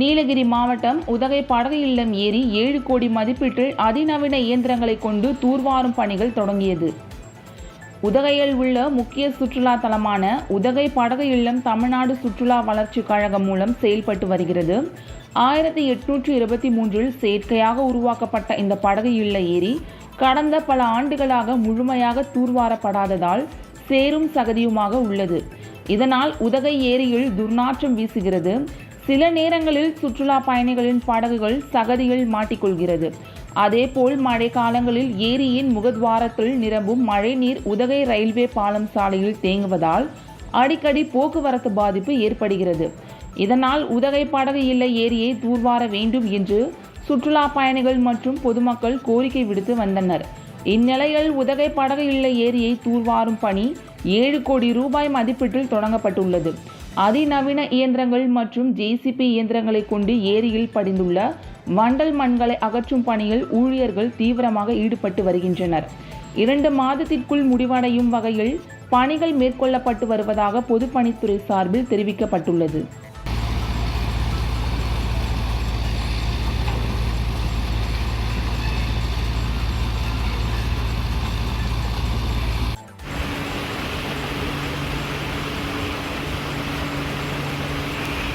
நீலகிரி மாவட்டம் உதகை படகு இல்லம் ஏரி ஏழு கோடி மதிப்பீட்டில் அதிநவீன இயந்திரங்களை கொண்டு தூர்வாரும் பணிகள் தொடங்கியது. உதகையில் உள்ள முக்கிய சுற்றுலா தலமான உதகை படகு இல்லம் தமிழ்நாடு சுற்றுலா வளர்ச்சி கழகம் மூலம் செயல்பட்டு வருகிறது. ஆயிரத்தி எட்நூற்றி இருபத்தி மூன்றில் செயற்கையாக உருவாக்கப்பட்ட இந்த படகு இல்ல ஏரி கடந்த பல ஆண்டுகளாக முழுமையாக தூர்வாரப்படாததால் சேரும் சகதியுமாக உள்ளது. இதனால் உதகை ஏரியில் துர்நாற்றம் வீசுகிறது. சில நேரங்களில் சுற்றுலா பயணிகளின் படகுகள் சகதியில் மாட்டிக்கொள்கிறது. அதேபோல் மழை காலங்களில் ஏரியின் முகத்வாரத்தில் நிரம்பும் மழைநீர் உதகை ரயில்வே பாலம் சாலையில் தேங்குவதால் அடிக்கடி போக்குவரத்து பாதிப்பு ஏற்படுகிறது. இதனால் உதகை படகு இல்லை ஏரியை தூர்வார வேண்டும் என்று சுற்றுலா பயணிகள் மற்றும் பொதுமக்கள் கோரிக்கை விடுத்து வந்தனர். இந்நிலையில் உதகை படகு இல்லை ஏரியை தூர்வாரும் பணி ஏழு கோடி ரூபாய் மதிப்பீட்டில் தொடங்கப்பட்டுள்ளது. அதிநவீன இயந்திரங்கள் மற்றும் ஜேசிபி இயந்திரங்களை கொண்டு ஏரியில் படிந்துள்ள வண்டல் மண்களை அகற்றும் பணியில் ஊழியர்கள் தீவிரமாக ஈடுபட்டு வருகின்றனர். இரண்டு மாதத்திற்குள் முடிவடையும் வகையில் பணிகள் மேற்கொள்ளப்பட்டு வருவதாக பொதுப்பணித்துறை சார்பில் தெரிவிக்கப்பட்டுள்ளது.